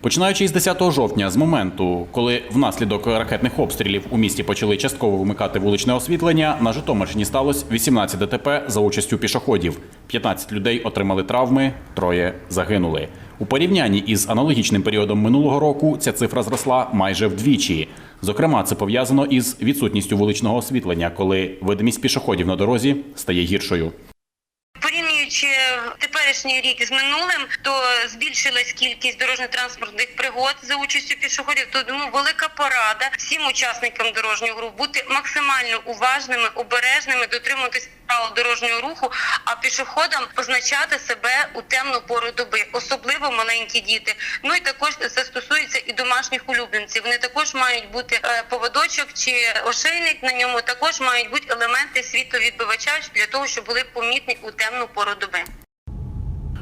Починаючи із 10 жовтня, з моменту, коли внаслідок ракетних обстрілів у місті почали частково вимикати вуличне освітлення, на Житомирщині сталося 18 ДТП за участю пішоходів. 15 людей отримали травми, троє загинули. У порівнянні із аналогічним періодом минулого року ця цифра зросла майже вдвічі. Зокрема, це пов'язано із відсутністю вуличного освітлення, коли видимість пішоходів на дорозі стає гіршою. Теперішній рік з минулим, то збільшилась кількість дорожньо-транспортних пригод за участю пішоходів. Тому велика порада всім учасникам дорожнього руху бути максимально уважними, обережними, дотримуватись правил дорожнього руху, а пішоходам позначати себе у темну пору доби, особливо маленькі діти. Ну і також це стосується і домашніх улюбленців. Вони також мають бути е, поводочок чи ошейник на ньому. Також мають бути елементи світловідбивача для того, щоб були помітні у темну пору доби.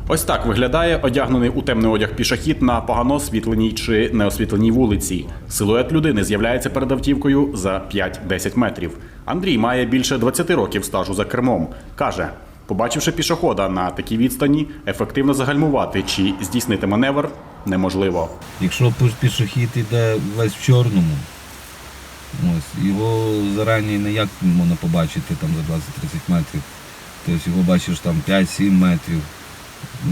Ось так виглядає одягнений у темний одяг пішохід на погано освітленій чи неосвітленій вулиці. Силует людини з'являється перед автівкою за 5-10 метрів. Андрій має більше 20 років стажу за кермом. Каже, побачивши пішохода на такій відстані, ефективно загальмувати чи здійснити маневр неможливо. Якщо піш- пішохід іде весь в чорному, ось, його зарані ніяк можна побачити там за 20-30 метрів. Тобто його бачиш там 5-7 метрів.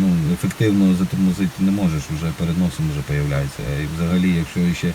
Ну, ефективно затормозити не можеш, вже перед носом вже появляється. І взагалі, якщо ще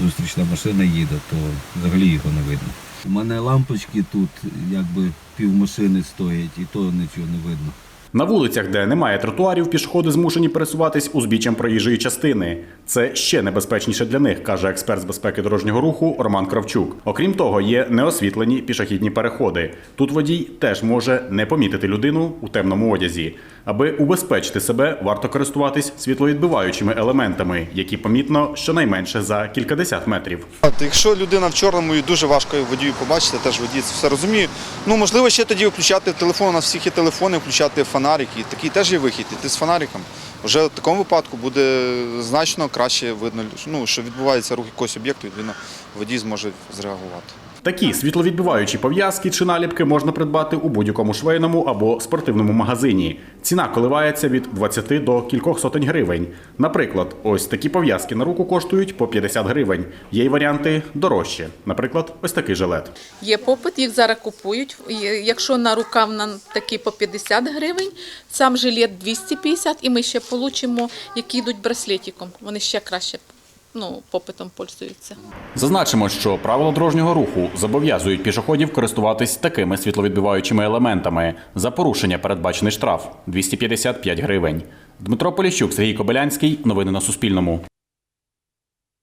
зустрічна машина їде, то взагалі його не видно. У мене лампочки тут якби пів машини стоять, і то нічого не видно. На вулицях, де немає тротуарів, пішоходи змушені пересуватись узбіччям проїжджої частини. Це ще небезпечніше для них, каже експерт з безпеки дорожнього руху Роман Кравчук. Окрім того, є неосвітлені пішохідні переходи. Тут водій теж може не помітити людину у темному одязі. Аби убезпечити себе, варто користуватись світловідбиваючими елементами, які помітно щонайменше за кількадесят метрів. Якщо людина в чорному і дуже важко водію побачити, теж водій це все розуміє. Ну можливо, ще тоді включати телефон. У нас всіх є телефони, включати фонарик, і такий теж є вихід. Іти з фонариком. Вже в такому випадку буде значно краще видно, ну, що відбувається рух якогось об'єкту, відповідно, водій зможе зреагувати. Такі світловідбиваючі пов'язки чи наліпки можна придбати у будь-якому швейному або спортивному магазині. Ціна коливається від 20 до кількох сотень гривень. Наприклад, ось такі пов'язки на руку коштують по 50 гривень. Є й варіанти дорожче. Наприклад, ось такий жилет. Є попит, їх зараз купують. Якщо на рукав на такі по 50 гривень, сам жилет 250, і ми ще получимо, які йдуть браслетиком. Вони ще краще ну, попитом пользуються. Зазначимо, що правила дорожнього руху зобов'язують пішоходів користуватись такими світловідбиваючими елементами. За порушення передбачений штраф 255 гривень. Дмитро Поліщук, Сергій Кобилянський. Новини на Суспільному.